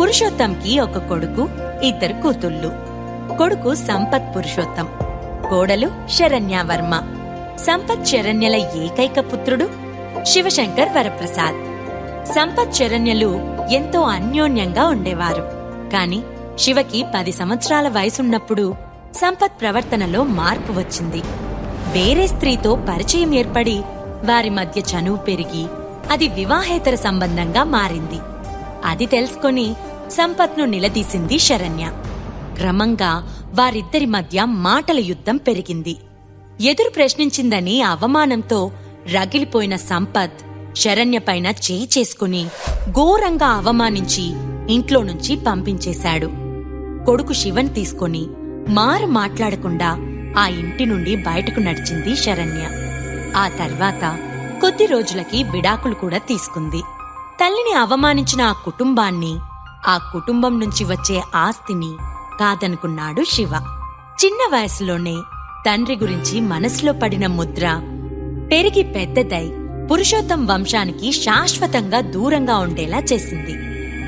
పురుషోత్తంకి ఒక కొడుకు ఇద్దరు కూతుళ్ళు. కొడుకు సంపత్ పురుషోత్తం కోడలు శరణ్యవర్మ. సంపత్ శరణ్యల ఏకైక పుత్రుడు శివశంకర్ వరప్రసాద్. సంపత్ శరణ్యలు ఎంతో అన్యోన్యంగా ఉండేవారు. కాని శివకి పది సంవత్సరాల వయసున్నప్పుడు సంపత్ ప్రవర్తనలో మార్పు వచ్చింది. వేరే స్త్రీతో పరిచయం ఏర్పడి వారి మధ్య చనువు పెరిగి అది వివాహేతర సంబంధంగా మారింది. అది తెలుసుకొని సంపత్ను నిలదీసింది శరణ్య. క్రమంగా వారిద్దరి మధ్య మాటల యుద్ధం పెరిగింది. ఎదురు ప్రశ్నించిందని అవమానంతో రగిలిపోయిన సంపత్ శరణ్యపైన చేయి చేసుకుని ఘోరంగా అవమానించి ఇంట్లో నుంచి పంపించేశాడు. కొడుకు శివన్ తీసుకొని మారు మాట్లాడకుండా ఆ ఇంటి నుండి బయటకు నడిచింది శరణ్య. ఆ తర్వాత కొద్ది రోజులకి విడాకులు కూడా తీసుకుంది. తల్లిని అవమానించిన ఆ కుటుంబాన్ని ఆ కుటుంబం నుంచి వచ్చే ఆస్తిని కాదనుకున్నాడు శివ. చిన్న వయసులోనే తండ్రి గురించి మనసులో పడిన ముద్ర పెరిగి పెద్దదై పురుషోత్తం వంశానికి శాశ్వతంగా దూరంగా ఉండేలా చేసింది.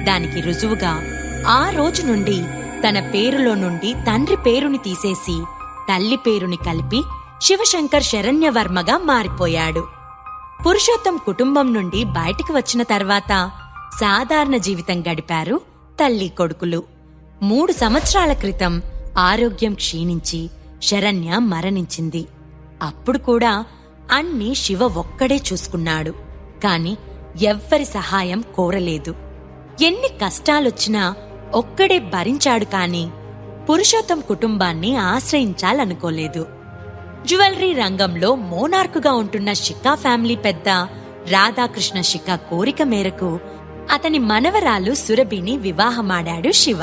దానికి రుజువుగా ఆ రోజు నుండి తన పేరులో నుండి తండ్రి పేరుని తీసేసి తల్లి పేరుని కలిపి శివశంకర్ శరణ్యవర్మగా మారిపోయాడు. పురుషోత్తం కుటుంబం నుండి బయటికి వచ్చిన తర్వాత సాధారణ జీవితం గడిపారు. తల్లి కొడుకులు. మూడు సంవత్సరాల క్రితం ఆరోగ్యం క్షీణించి శరణ్య మరణించింది. అప్పుడు కూడా అన్ని శివ ఒక్కడే చూసుకున్నాడు. కాని ఎవ్వరి సహాయం కోరలేదు. ఎన్ని కష్టాలొచ్చినా ఒక్కడే భరించాడు కాని పురుషోత్తం కుటుంబాన్ని ఆశ్రయించాలనుకోలేదు. జ్యువెలరీ రంగంలో మోనార్కుగా ఉంటున్న షికా ఫ్యామిలీ పెద్ద రాధాకృష్ణ షికా కోరిక మేరకు అతని మనవరాలు సురభిని వివాహమాడాడు శివ.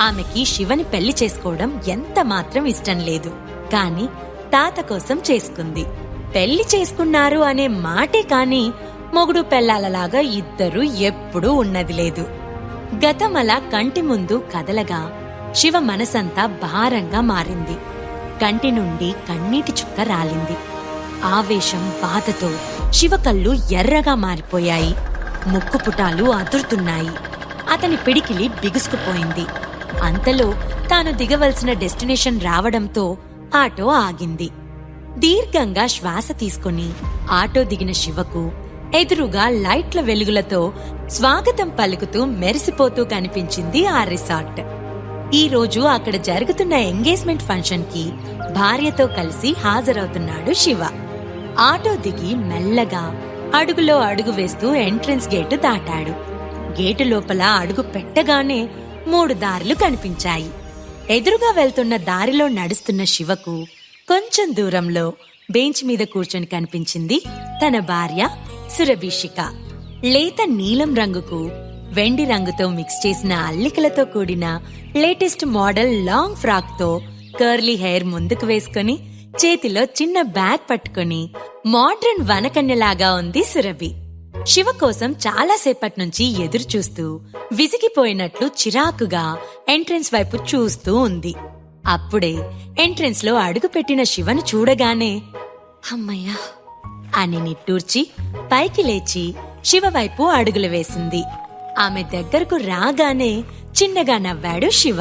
ఆమెకి శివని పెళ్ళి చేసుకోవడం ఎంత మాత్రం ఇష్టం లేదు. కాని తాత కోసం చేసుకుంది. పెళ్ళి చేసుకున్నారు అనే మాటే కాని మొగుడు పెళ్ళాలలాగా ఇద్దరూ ఎప్పుడూ ఉన్నది లేదు. గతమలా కంటి ముందు కదలగా శివ మనసంతా భారంగా మారింది. కంటి నుండి కన్నీటి చుక్క రాలింది. ఆవేశం బాధతో శివ కళ్ళు ఎర్రగా మారిపోయాయి. ముక్కు పుటాలు అదురుతున్నాయి. అతని పిడికిలి బిగుసుకుపోయింది. అంతలో తాను దిగవలసిన డెస్టినేషన్ రావడంతో ఆటో ఆగింది. దీర్ఘంగా శ్వాస తీసుకుని ఆటో దిగిన శివకు ఎదురుగా లైట్ల వెలుగులతో స్వాగతం పలుకుతూ మెరిసిపోతూ కనిపించింది ఆ రిసార్ట్. ఈ రోజు అక్కడ జరుగుతున్న ఎంగేజ్మెంట్ ఫంక్షన్కి భార్యతో కలిసి హాజరవుతున్నాడు శివ. ఆటో దిగి మెల్లగా అడుగులో అడుగు వేస్తూ ఎంట్రన్స్ గేటు దాటాడు. గేటు లోపల అడుగు పెట్టగానే మూడు దారులు కనిపించాయి. ఎదురుగా వెళ్తున్న దారిలో నడుస్తున్న శివకు కొంచెం దూరంలో బెంచ్ మీద కూర్చొని కనిపించింది తన భార్య సురభిషిక. లేత నీలం రంగుకు వెండి రంగుతో మిక్స్ చేసిన అల్లికలతో కూడిన లేటెస్ట్ మోడల్ లాంగ్ ఫ్రాక్తో కర్లీ హెయిర్ ముందుకు వేసుకుని చేతిలో చిన్న బ్యాగ్ పట్టుకుని మోడ్రన్ వనకన్యలాగా ఉంది సురభి. శివ కోసం చాలాసేపటి నుంచి ఎదురు చూస్తూ విసిగిపోయినట్లు చిరాకుగా ఎంట్రన్స్ వైపు చూస్తూ ఉంది. అప్పుడే ఎంట్రన్స్లో అడుగుపెట్టిన శివను చూడగానే అమ్మయ్యా అని నిట్టూర్చి పైకి లేచి శివ వైపు అడుగులు వేసింది. ఆమె దగ్గరకు రాగానే చిన్నగా నవ్వాడు శివ.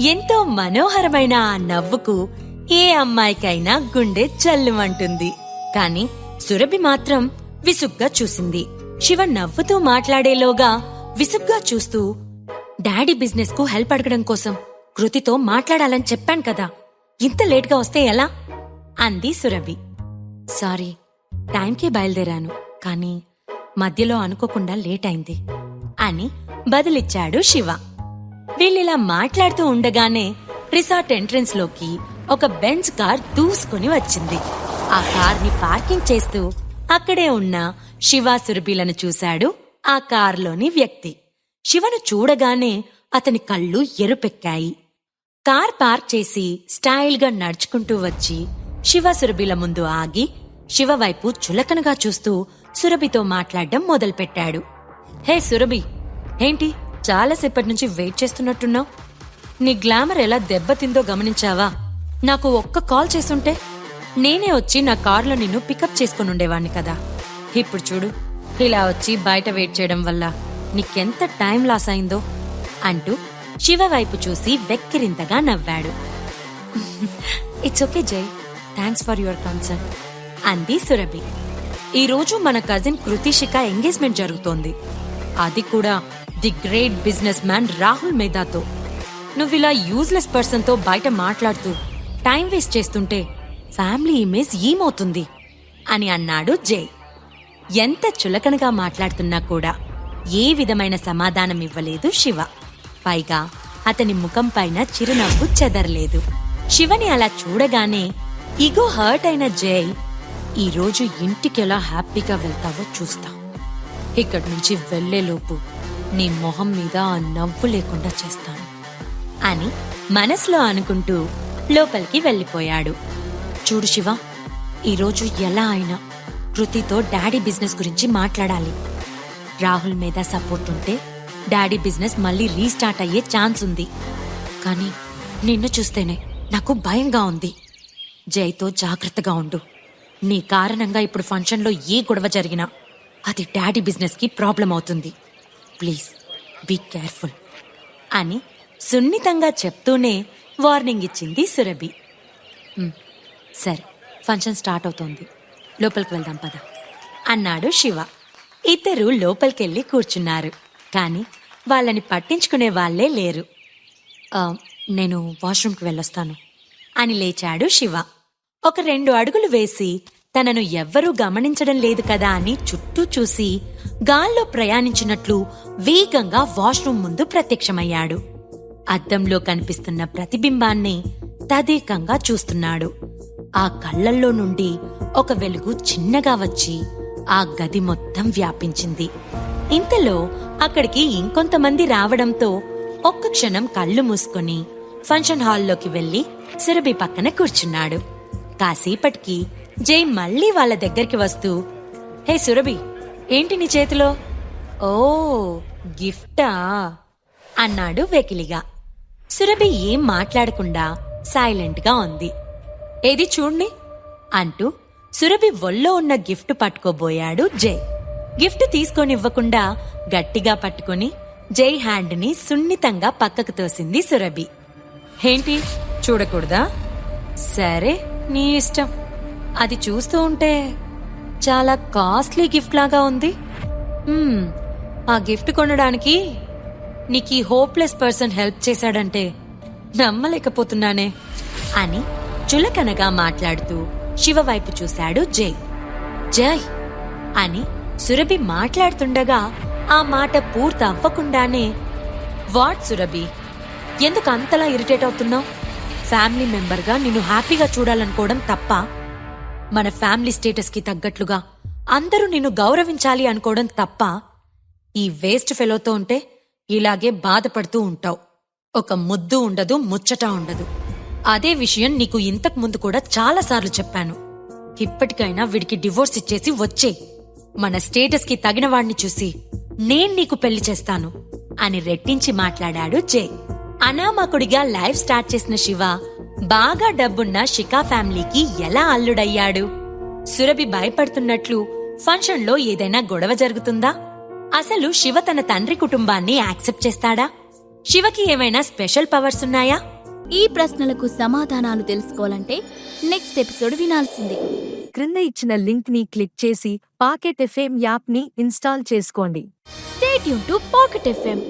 ఎంతో మనోహరమైన ఆ నవ్వుకు ఏ అమ్మాయికైనా గుండె చల్లుమంటుంది కాని సురభి మాత్రం విసుగ్గా చూసింది. శివ నవ్వుతూ మాట్లాడేలోగా విసుగ్గా చూస్తూ డాడీ బిజినెస్కు హెల్ప్ అడగడం కోసం కృతితో మాట్లాడాలని చెప్పాను కదా. ఇంత లేట్గా వస్తే ఎలా? అంది సురభి. సారీ టైంకే బయలుదేరాను. కానీ మధ్యలో అనుకోకుండా లేట్ అయింది అని బదులిచ్చాడు శివ. వీళ్ళిలా మాట్లాడుతూ ఉండగానే రిసార్ట్ ఎంట్రెన్స్లోకి ఒక బెంచ్ కార్ దూసుకుని వచ్చింది. ఆ కార్ని పార్కింగ్ చేస్తూ అక్కడే ఉన్న శివ సురభిలను చూశాడు ఆ కార్లోని వ్యక్తి. శివను చూడగానే అతని కళ్ళు ఎరుపెక్కాయి. కార్ పార్క్ చేసి స్టైల్గా నడుచుకుంటూ వచ్చి శివ సురభిల ముందు ఆగి శివ వైపు చులకనగా చూస్తూ సురభితో మాట్లాడడం మొదలుపెట్టాడు. హే సురభి ఏంటి చాలాసేపటి నుంచి వెయిట్ చేస్తున్నట్టున్నావు? నీ గ్లామర్ ఎలా దెబ్బతిందో గమనించావా? నాకు ఒక్క కాల్ చేసుంటే నేనే వచ్చి నా కారులో నిన్ను పికప్ చేసుకుని ఉండేవాణ్ణి కదా. ఇప్పుడు చూడు ఇలా వచ్చి బయట వెయిట్ చేయడం వల్ల నీకెంత టైం లాస్ అయిందో అంటూ శివ వైపు చూసి వెక్కిరింతగా నవ్వాడు. It's okay Jai thanks for your concern అంది సురభి. ఈరోజు మన కజిన్ కృతిషిక ఎంగేజ్మెంట్ జరుగుతోంది. అది కూడా the great business man Rahul మేధాతో. నువ్వు ఇలా యూజ్లెస్ పర్సన్తో బయట మాట్లాడుతూ టైం వేస్ట్ చేస్తుంటే ఫ్యామిలీ ఇమేజ్ ఏమవుతుంది? అని అన్నాడు జై. ఎంత చులకనగా మాట్లాడుతున్నా కూడా ఏ విధమైన సమాధానం ఇవ్వలేదు శివ. పైగా అతని ముఖం పైన చిరునవ్వు చెదరలేదు. శివని అలా చూడగానే ఇగో హర్ట్ అయిన జై ఈరోజు ఇంటికి ఎలా హ్యాపీగా వెళ్తావో చూస్తా. ఇక్కడి నుంచి వెళ్ళేలోపు నీ మొహం మీద ఆ నవ్వు లేకుండా చేస్తాను అని మనసులో అనుకుంటూ లోపలికి వెళ్ళిపోయాడు. చూడు శివ ఈరోజు ఎలా అయినా కృతితో డాడీ బిజినెస్ గురించి మాట్లాడాలి. రాహుల్ మీద సపోర్ట్ ఉంటే డాడీ బిజినెస్ మళ్ళీ రీస్టార్ట్ అయ్యే ఛాన్స్ ఉంది. కానీ నిన్ను చూస్తేనే నాకు భయంగా ఉంది. జైతో జాగ్రత్తగా ఉండు. నీ కారణంగా ఇప్పుడు ఫంక్షన్లో ఏ గొడవ జరిగినా అది డాడీ బిజినెస్కి ప్రాబ్లం అవుతుంది. ప్లీజ్ బీ కేర్ఫుల్ అని సున్నితంగా చెప్తూనే వార్నింగ్ ఇచ్చింది సురభి. సరే ఫంక్షన్ స్టార్ట్ అవుతోంది. లోపలికి వెళ్దాం పద. అన్నాడు శివ. ఇద్దరు లోపలికెళ్ళి కూర్చున్నారు. కానీ వాళ్ళని పట్టించుకునే వాళ్ళే లేరు. నేను వాష్రూమ్కి వెళ్ళొస్తాను అని లేచాడు శివ. ఒక రెండు అడుగులు వేసి తనను ఎవ్వరూ గమనించడం లేదు కదా అని చుట్టూ చూసి గాల్లో ప్రయాణించినట్లు వేగంగా వాష్రూమ్ ముందు ప్రత్యక్షమయ్యాడు. అద్దంలో కనిపిస్తున్న ప్రతిబింబాన్ని తదేకంగా చూస్తున్నాడు. ఆ కళ్ళల్లో నుండి ఒక వెలుగు చిన్నగా వచ్చి ఆ గది మొత్తం వ్యాపించింది. ఇంతలో అక్కడికి ఇంకొంతమంది రావడంతో ఒక్క క్షణం కళ్ళు మూసుకొని ఫంక్షన్ హాల్లోకి వెళ్ళి సురభి పక్కన కూర్చున్నాడు. కాసేపటికి జై మళ్ళీ వాళ్ళ దగ్గరికి వస్తూ హే సురభి ఏంటి నీ చేతిలో? ఓ గిఫ్టా? అన్నాడు వెకిలిగా. సురభి ఏం మాట్లాడకుండా సైలెంట్గా ఉంది. ఏది చూడ్ని? అంటూ సురభి ఒళ్ళో ఉన్న గిఫ్ట్ పట్టుకోబోయాడు జై. గిఫ్ట్ తీసుకొనివ్వకుండా గట్టిగా పట్టుకొని జై హ్యాండ్ని సున్నితంగా పక్కకు తోసింది సురభి. ఏంటి? చూడకూడదా? సరే నీ ఇష్టం. అది చూస్తూ ఉంటే చాలా కాస్ట్లీ గిఫ్ట్ లాగా ఉంది. ఆ గిఫ్ట్ కొనడానికి నీకు ఈ హోప్లెస్ పర్సన్ హెల్ప్ చేశాడంటే నమ్మలేకపోతున్నానే అని చులకనగా మాట్లాడుతూ శివ వైపు చూశాడు జై. జై అని సురభి మాట్లాడుతుండగా ఆ మాట పూర్తి అవ్వకుండానే వాట్ సురభి ఎందుకు అంతలా ఇరిటేట్ అవుతున్నావు? ఫ్యామిలీ మెంబర్గా నిన్ను హ్యాపీగా చూడాలనుకోవడం తప్ప మన ఫ్యామిలీ స్టేటస్కి తగ్గట్లుగా అందరూ నిన్ను గౌరవించాలి అనుకోవడం తప్ప ఈ వేస్ట్ ఫెలోతో ఉంటే ఇలాగే బాధపడుతూ ఉంటావు. ఒక ముద్దు ఉండదు ముచ్చట ఉండదు. అదే విషయం నీకు ఇంతకు ముందు కూడా చాలాసార్లు చెప్పాను. ఇప్పటికైనా వీడికి డివోర్స్ ఇచ్చేసి వచ్చే. మన స్టేటస్కి తగిన వాణ్ణి చూసి నేను నీకు పెళ్ళి చేస్తాను అని రెట్టించి మాట్లాడాడు జే. అనామకుడిగా లైఫ్ స్టార్ట్ చేసిన శివ బాగా డబ్బున్న షికా ఫ్యామిలీకి ఎలా అల్లుడయ్యాడు? సురభి భయపడుతున్నట్లు ఫంక్షన్లో ఏదైనా గొడవ జరుగుతుందా? అసలు శివ తన తండ్రి కుటుంబాన్ని యాక్సెప్ట్ చేస్తాడా? శివకి ఏమైనా స్పెషల్ పవర్స్ ఉన్నాయా? ఈ ప్రశ్నలకు సమాధానాలు తెలుసుకోవాలంటే నెక్స్ట్ ఎపిసోడ్ వినాల్సిందే. క్రింద ఇచ్చిన లింక్ని క్లిక్ చేసి పాకెట్ ఎఫ్ఎం యాప్ని ఇన్స్టాల్ చేసుకోండి. స్టేట్ యూన్ టు పాకెట్ ఎఫ్ఎం